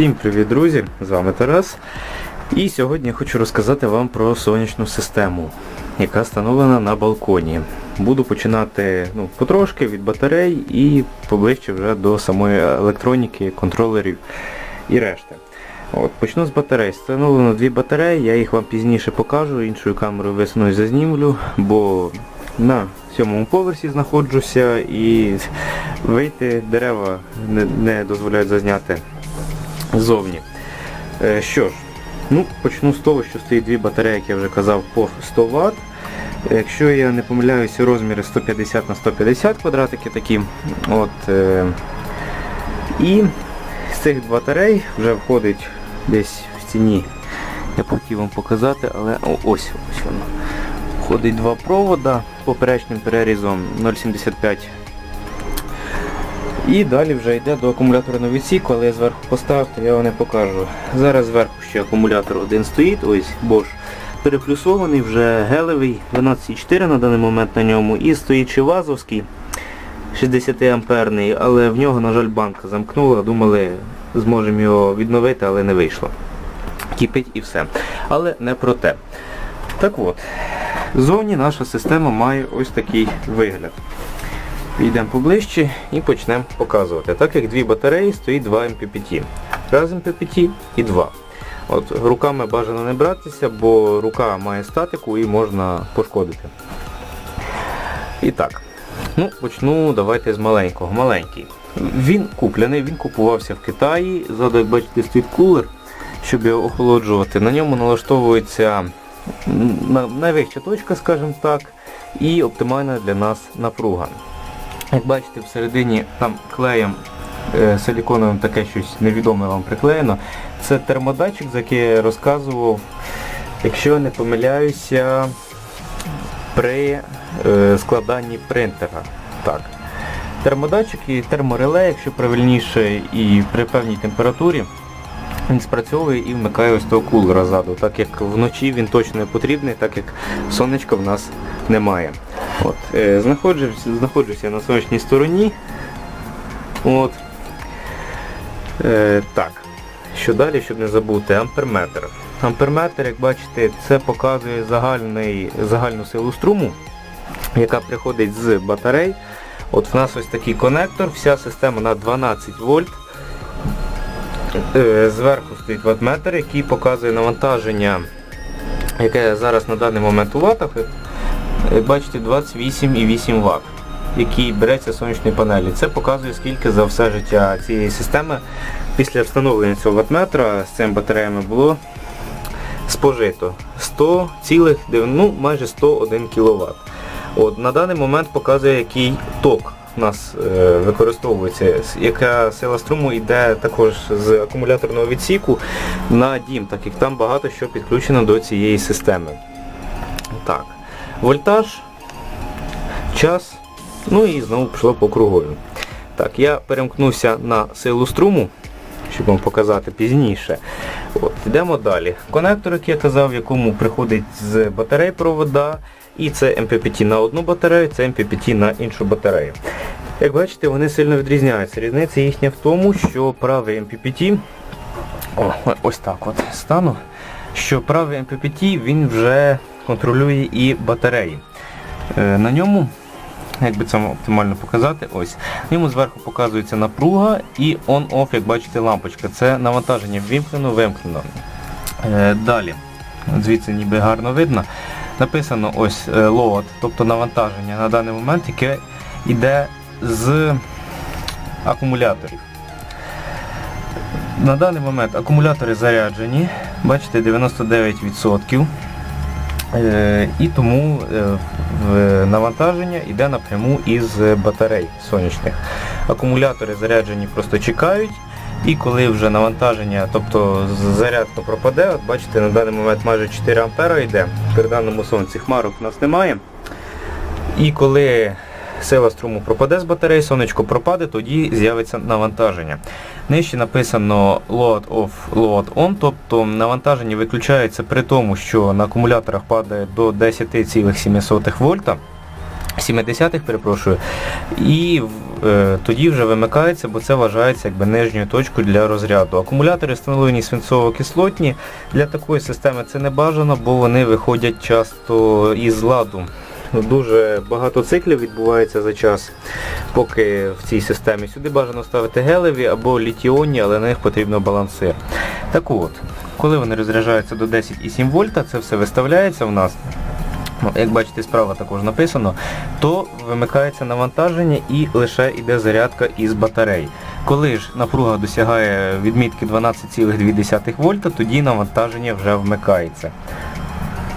Всім привіт, друзі! З вами Тарас. І сьогодні я хочу розказати вам про сонячну систему, яка встановлена на балконі. Буду починати ну, потрошки від батарей і поближче вже до самої електроніки, контролерів і решти. От, Почну з батарей. Встановлено дві батареї, я їх вам пізніше покажу, іншою камерою висунусь зазнімлю, бо на сьомому поверсі знаходжуся і вийти дерева не, не дозволяють зазняти ззовні. Е, Що ж, ну, почну з того, що стоїть дві батареї, як я вже казав, по 100 Вт. Якщо я не помиляюся, розміри 150 на 150 квадратики такі. От, е, і з цих батарей вже входить десь в ціні. Я хотів вам показати, але о, ось ось воно. Входить два провода поперечним перерізом 0,75 і далі вже йде до акумуляторного відсіку, але я зверху поставив, то я вам не покажу. Зараз зверху ще акумулятор один стоїть, ось Bosch переплюсований, вже гелевий, 12,4 на даний момент на ньому. І стоїть ще вазовський 60 амперний, але в нього, на жаль, банка замкнула. Думали, зможемо його відновити, але не вийшло. Кипить і все. Але не про те. Так от, ззовні наша система має ось такий вигляд. Підійдемо поближче і почнемо показувати. Так як дві батареї стоїть два MPPT. Раз MPPT і два. От Руками бажано не братися, бо рука має статику і можна пошкодити. І так, ну почну давайте з маленького. Маленький. Він куплений, він купувався в Китаї. Ззаду, бачите, стоїть кулер, щоб його охолоджувати. На ньому налаштовується найвища точка, скажімо так, і оптимальна для нас напруга. Як бачите, всередині там клеєм е, силіконовим таке щось невідоме вам приклеєно. Це термодатчик, за який я розказував, якщо не помиляюся, при е, складанні принтера. Так. Термодатчик і термореле, якщо правильніше, і при певній температурі він спрацьовує і вмикає ось того кулера ззаду, так як вночі він точно не потрібний, так як сонечка в нас немає. От, е, знаходжусь, знаходжуся на сонячній стороні. От. Е, так, що далі, щоб не забути, амперметр. Амперметр, як бачите, це показує загальний, загальну силу струму, яка приходить з батарей. От в нас ось такий конектор, вся система на 12 вольт. Е, Зверху стоїть ваттметр, який показує навантаження, яке зараз на даний момент у ватах. Бачите, 28,8 Вт, який береться з сонячної панелі. Це показує, скільки за все життя цієї системи після встановлення цього ваттметра з цими батареями було спожито 100, ну, майже 101 кВт. От, на даний момент показує, який ток у нас е, використовується, яка сила струму йде також з акумуляторного відсіку на дім, так як там багато що підключено до цієї системи. Так. Вольтаж, час, ну і знову пішло по кругові. Так, я перемкнувся на силу струму, щоб вам показати пізніше. От, Йдемо далі. Конектор, який я казав, в якому приходить з батарей провода, і це MPPT на одну батарею, це MPPT на іншу батарею. Як бачите, вони сильно відрізняються. Різниця їхня в тому, що правий MPPT, о, ось так от стану, що правий MPPT він вже контролює і батареї. Е, На ньому, як би це оптимально показати, ось, на ньому зверху показується напруга і on-off, як бачите, лампочка. Це навантаження ввімкнено, вимкнено. Е, Далі, звідси ніби гарно видно, написано ось е, load, тобто навантаження на даний момент, яке йде з акумуляторів. На даний момент акумулятори заряджені, бачите, 99%. Е, І тому е, навантаження йде напряму із батарей сонячних. Акумулятори заряджені просто чекають. І коли вже навантаження, тобто зарядка пропаде, от бачите, на даний момент майже 4 ампера йде. При даному сонці хмарок у нас немає. І коли сила струму пропаде з батареї, сонечко пропаде, тоді з'явиться навантаження. Нижче написано load off, load on, тобто навантаження виключається при тому, що на акумуляторах падає до 10,7 вольта. 70-х, перепрошую. І тоді вже вимикається, бо це вважається якби нижньою точкою для розряду. Акумулятори встановлені свинцово-кислотні. Для такої системи це не бажано, бо вони виходять часто із ладу. Дуже багато циклів відбувається за час, поки в цій системі. Сюди бажано ставити гелеві або літіонні, але на них потрібно балансир. Так от, коли вони розряджаються до 10,7 вольта, це все виставляється в нас. Як бачите, справа також написано, то вимикається навантаження і лише йде зарядка із батарей. Коли ж напруга досягає відмітки 12,2 вольта, тоді навантаження вже вмикається.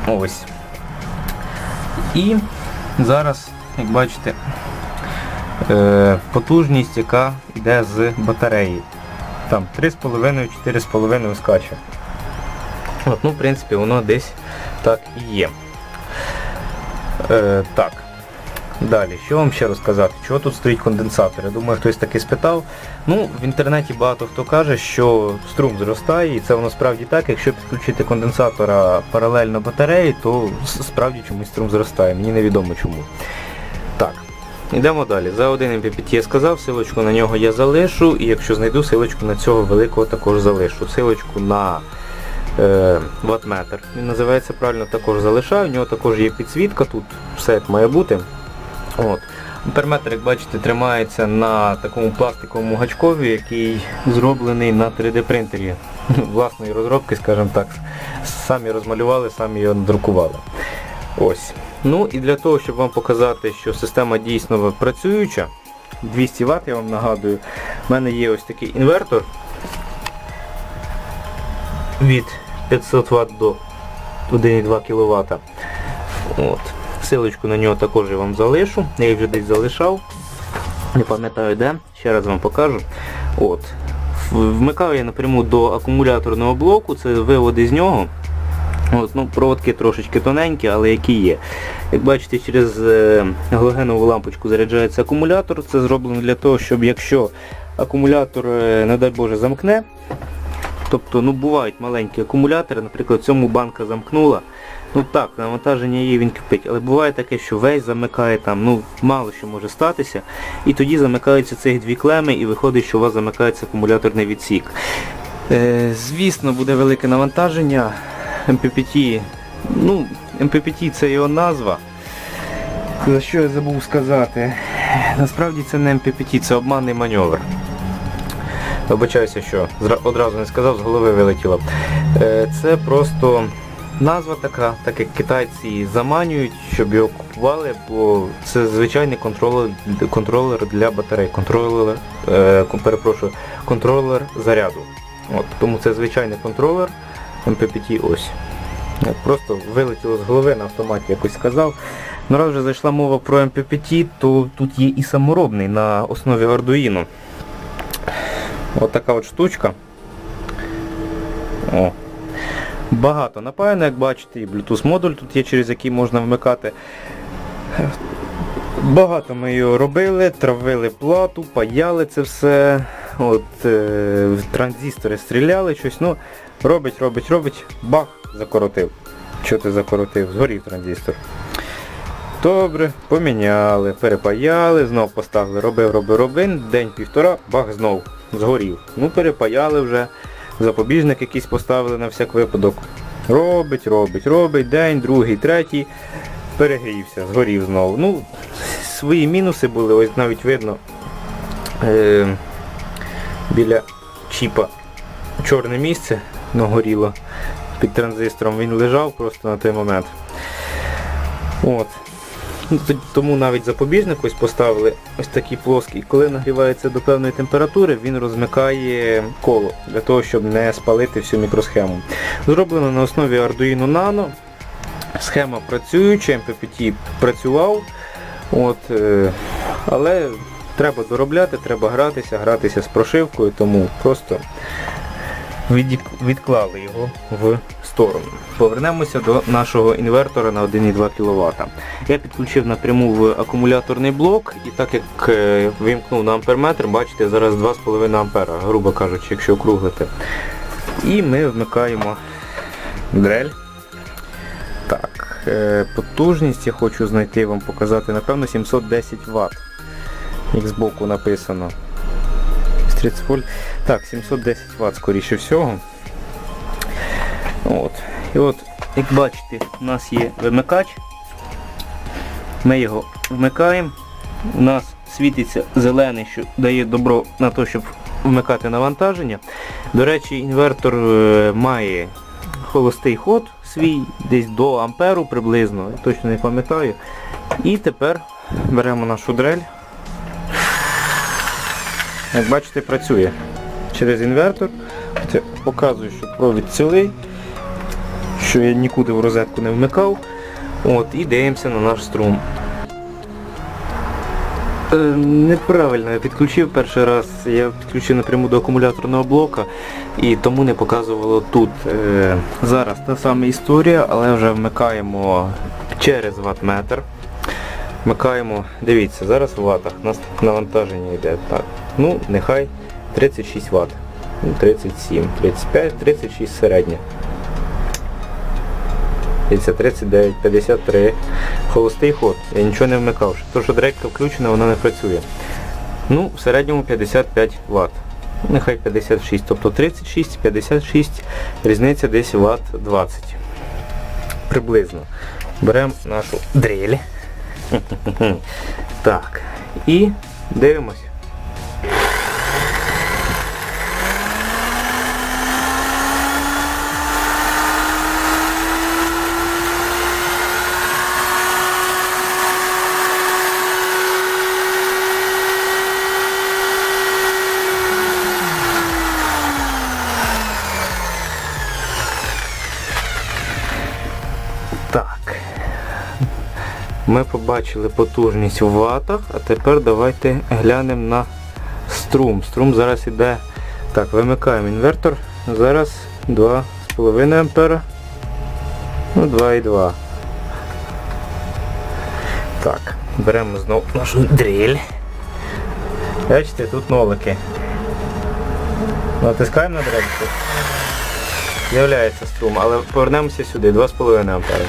Ось. І зараз, як бачите, е, потужність, яка йде з батареї. Там 3,5-4,5 скаче. От, ну, в принципі, воно десь так і є. Е, так. Далі, що вам ще розказати? Чого тут стоїть конденсатор? Я думаю, хтось таки спитав. Ну, в інтернеті багато хто каже, що струм зростає, і це воно справді так. Якщо підключити конденсатора паралельно батареї, то справді чомусь струм зростає. Мені невідомо чому. Так. Йдемо далі. За один MPPT я сказав, силочку на нього я залишу, і якщо знайду, силочку на цього великого також залишу. Силочку на ватметр. Він називається правильно, також залишаю. У нього також є підсвітка, тут все як має бути. От. Амперметр, як бачите, тримається на такому пластиковому гачкові, який зроблений на 3D принтері власної розробки, скажімо так. Самі розмалювали, самі його надрукували. Ось. Ну і для того, щоб вам показати, що система дійсно працююча, 200 Вт, я вам нагадую, в мене є ось такий інвертор від 500 Вт до 1,2 кВт. От. Силочку на нього також я вам залишу. Я її вже десь залишав. Не пам'ятаю де. Ще раз вам покажу. От. Вмикаю я напряму до акумуляторного блоку, це виводи з нього. От, ну, проводки трошечки тоненькі, але які є. Як бачите, через е, галогенову лампочку заряджається акумулятор. Це зроблено для того, щоб якщо акумулятор, е, не дай Боже, замкне, тобто ну, бувають маленькі акумулятори, наприклад, цьому банка замкнула. Ну так, навантаження є, він кипить, але буває таке, що весь замикає там, ну мало що може статися. І тоді замикаються цих дві клеми і виходить, що у вас замикається акумуляторний відсік. Е, звісно, буде велике навантаження. MPPT, ну, MPPT це його назва. За що я забув сказати? Насправді це не MPPT, це обманний маневр. Вибачаюся, що одразу не сказав, з голови вилетіло. Е, Це просто назва така, так як китайці заманюють, щоб його купували, бо це звичайний контролер, контролер для батарей, контролер, е, перепрошую, контролер заряду. От, тому це звичайний контролер MPPT ось. Просто вилетіло з голови на автоматі якось сказав. Ну раз вже зайшла мова про MPPT, то тут є і саморобний на основі Arduino. От така от штучка. О. Багато напаяно, як бачите, і Bluetooth модуль тут є, через який можна вмикати. Багато ми його робили, травили плату, паяли це все. От, е, транзистори стріляли щось, ну, робить, робить, робить, бах, закоротив. Що ти закоротив? Згорів транзистор. Добре, поміняли, перепаяли, знов поставили, робив, робив, робив, день-півтора, бах, знов, згорів. Ну, перепаяли вже, запобіжник якийсь поставили на всяк випадок. Робить, робить, робить, день, другий, третій, перегрівся, згорів знову. Ну, свої мінуси були, ось навіть видно е, біля чіпа чорне місце нагоріло під транзистором, він лежав просто на той момент. Ну, Тому навіть запобіжник ось поставили ось такий плоский. Коли нагрівається до певної температури, він розмикає коло для того, щоб не спалити всю мікросхему. Зроблено на основі Arduino Nano. Схема працююча, MPPT працював. От, е, але треба доробляти, треба гратися, гратися з прошивкою, тому просто відклали його в сторону. Повернемося до нашого інвертора на 1,2 кВт. Я підключив напряму в акумуляторний блок і так як е, вимкнув на амперметр, бачите, зараз 2,5 ампера, грубо кажучи, якщо округлити. І ми вмикаємо дрель. Так. е, потужність я хочу знайти вам показати, напевно 710 Вт. Як збоку написано. 30 вольт. Так, 710 Вт скоріше всього. От. І от, як бачите, у нас є вимикач. Ми його вмикаємо. У нас світиться зелений, що дає добро на те, щоб вмикати навантаження. До речі, інвертор е, має холостий ход свій, десь до амперу приблизно, точно не пам'ятаю. І тепер беремо нашу дрель. Як бачите, працює через інвертор. Показую, що провід цілий, що я нікуди в розетку не вмикав. От, і дивимося на наш струм. Е, Неправильно я підключив перший раз, я підключив напряму до акумуляторного блока і тому не показувало тут. Е, Зараз та сама історія, але вже вмикаємо через ватметр. Вмикаємо, дивіться, зараз в ватах у нас навантаження йде так. Ну, нехай 36 Вт. Ну, 37, 35, 36 середнє. Дивіться, 39, 53. Холостий ход. Я нічого не вмикав. То, що дрейка включена, вона не працює. Ну, в середньому 55 Вт. Нехай 56, тобто 36, 56, різниця десь Вт 20. Приблизно. Беремо нашу дрель. Так. І дивимось. Ми побачили потужність в ватах, а тепер давайте глянемо на струм. Струм зараз іде. Так, вимикаємо інвертор. Зараз 2,5 ампера. Ну, 2,2. Так, беремо знову нашу дріль. Бачите, тут нолики. Натискаємо на дрельку. З'являється струм, але повернемося сюди, 2,5 ампера.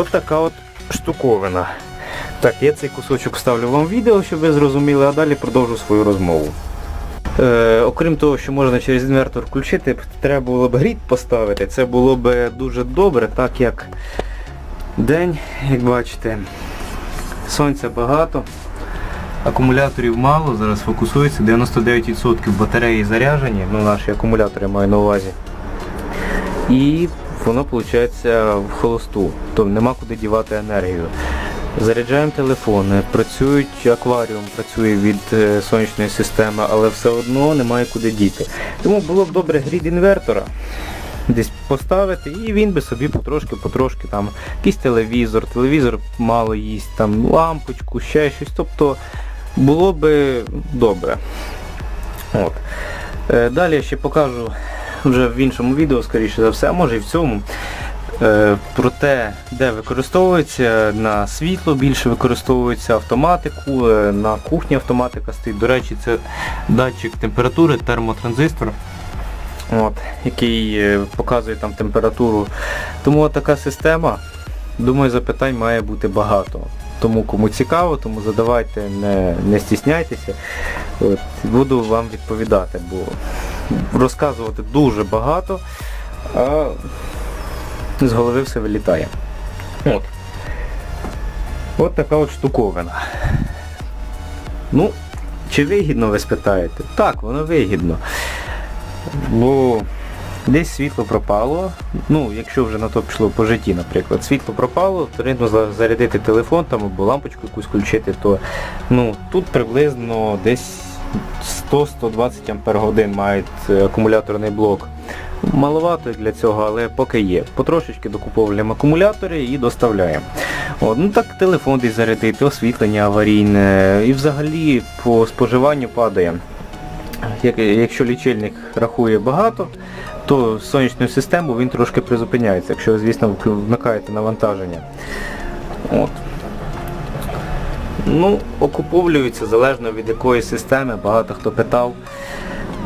От така от штуковина. Так, я цей кусочок вставлю вам в відео, щоб ви зрозуміли, а далі продовжу свою розмову. Е, окрім того, що можна через інвертор включити, треба було б гріт поставити. Це було б дуже добре, так як день, як бачите, сонця багато, акумуляторів мало, зараз фокусується, 99% батареї заряджені, ну наші акумулятори маю на увазі. І воно виходить в холосту, тобто нема куди дівати енергію. Заряджаємо телефони, працюють акваріум, працює від е, сонячної системи, але все одно немає куди діти. Тому було б добре грід інвертора десь поставити і він би собі потрошки-потрошки там якийсь телевізор, телевізор мало їсть, там лампочку, ще щось. Тобто було би добре. От. Е, Далі я ще покажу вже в іншому відео, скоріше за все, а може і в цьому. е, Про те, де використовується, на світло більше використовується автоматику, е, на кухні автоматика стоїть. До речі, це датчик температури, термотранзистор, от, який е, показує там температуру. Тому така система, думаю, запитань має бути багато. Тому кому цікаво, тому задавайте, не, не стісняйтеся. От, буду вам відповідати, бо розказувати дуже багато, а з голови все вилітає. От. От така от штуковина. Ну, чи вигідно ви спитаєте? Так, воно вигідно. Бо десь світло пропало. Ну, якщо вже на то пішло по житті, наприклад, світло пропало, потрібно за- зарядити телефон там або лампочку якусь включити, то ну, тут приблизно десь 100-120 Ампер годин має е, акумуляторний блок. Маловато для цього, але поки є. Потрошечки докуповуємо акумулятори і доставляємо. От, ну так телефон десь зарядити, освітлення аварійне і взагалі по споживанню падає. як- якщо лічильник рахує багато, то сонячну систему він трошки призупиняється, якщо звісно, вмикаєте навантаження. От. Ну, окуповлюються залежно від якої системи, багато хто питав.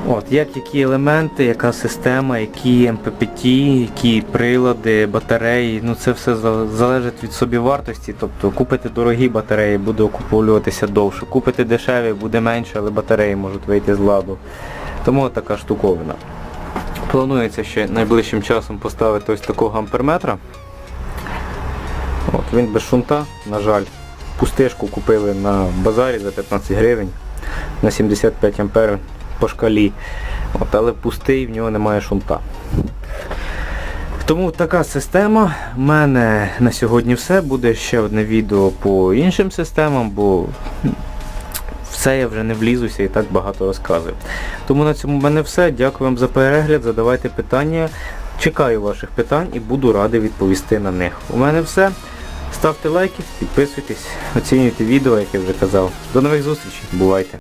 От, як які елементи, яка система, які МППТ, які прилади, батареї, ну це все залежить від собівартості. Тобто купити дорогі батареї, буде окуповлюватися довше. Купити дешеві, буде менше, але батареї можуть вийти з ладу. Тому така штуковина. Планується ще найближчим часом поставити ось такого амперметра. От, він без шунта, на жаль. Пустишку купили на базарі за 15 гривень на 75 ампер по шкалі. От, але пустий, в нього немає шунта. Тому така система. У мене на сьогодні все. Буде ще одне відео по іншим системам, бо все я вже не влізуся і так багато розказую. Тому на цьому в мене все. Дякую вам за перегляд. Задавайте питання. Чекаю ваших питань і буду радий відповісти на них. У мене все. Ставте лайки, підписуйтесь, оцінюйте відео, як я вже казав. До нових зустрічей. Бувайте!